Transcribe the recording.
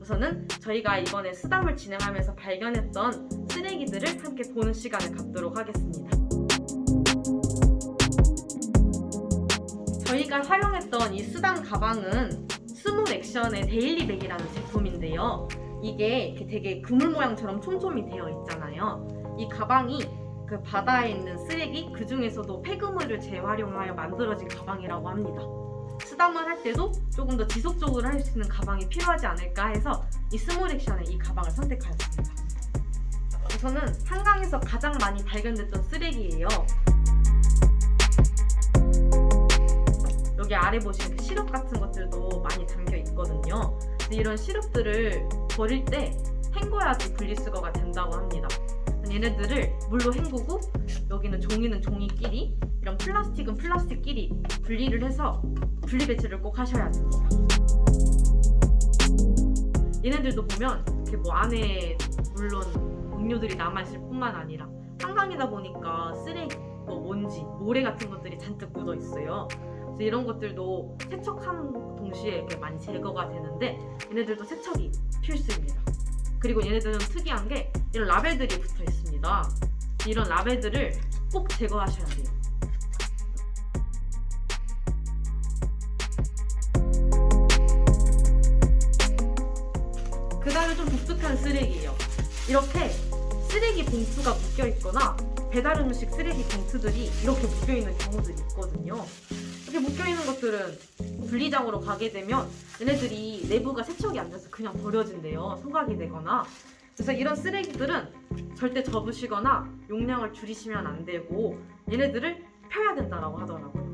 우선은 저희가 이번에 수담을 진행하면서 발견했던 쓰레기들을 함께 보는 시간을 갖도록 하겠습니다. 저희가 사용했던 이 수담 가방은 스몰 액션의 데일리 백이라는 제품인데요. 이게 되게 그물 모양처럼 촘촘히 되어 있잖아요. 이 가방이 그 바다에 있는 쓰레기 그 중에서도 폐그물을 재활용하여 만들어진 가방이라고 합니다. 수담을 할 때도 조금 더 지속적으로 할 수 있는 가방이 필요하지 않을까 해서 이 스몰 액션의 이 가방을 선택하였습니다. 우선은 한강에서 가장 많이 발견됐던 쓰레기예요. 여기 아래 보시면 그 시럽 같은 것들도 많이 담겨 있거든요. 이런 시럽들을 버릴 때 헹궈야지 분리수거가 된다고 합니다. 얘네들을 물로 헹구고 여기는 종이는 종이끼리 이런 플라스틱은 플라스틱끼리 분리를 해서 분리 배출을 꼭 하셔야 됩니다. 얘네들도 보면 이렇게 뭐 안에 물론 음료들이 남아있을 뿐만 아니라 한강이다 보니까 쓰레기, 뭐 먼지, 모래 같은 것들이 잔뜩 묻어 있어요. 그래서 이런 것들도 세척한 동시에 이렇게 많이 제거가 되는데 얘네들도 세척이 필수입니다. 그리고 얘네들은 특이한 게 이런 라벨들이 붙어 있습니다. 이런 라벨들을 꼭 제거하셔야 돼요. 독특한 쓰레기예요. 이렇게 쓰레기 봉투가 묶여 있거나 배달 음식 쓰레기 봉투들이 이렇게 묶여 있는 경우들이 있거든요. 이렇게 묶여 있는 것들은 분리장으로 가게 되면 얘네들이 내부가 세척이 안 돼서 그냥 버려진대요. 소각이 되거나. 그래서 이런 쓰레기들은 절대 접으시거나 용량을 줄이시면 안 되고 얘네들을 펴야 된다라고 하더라고요.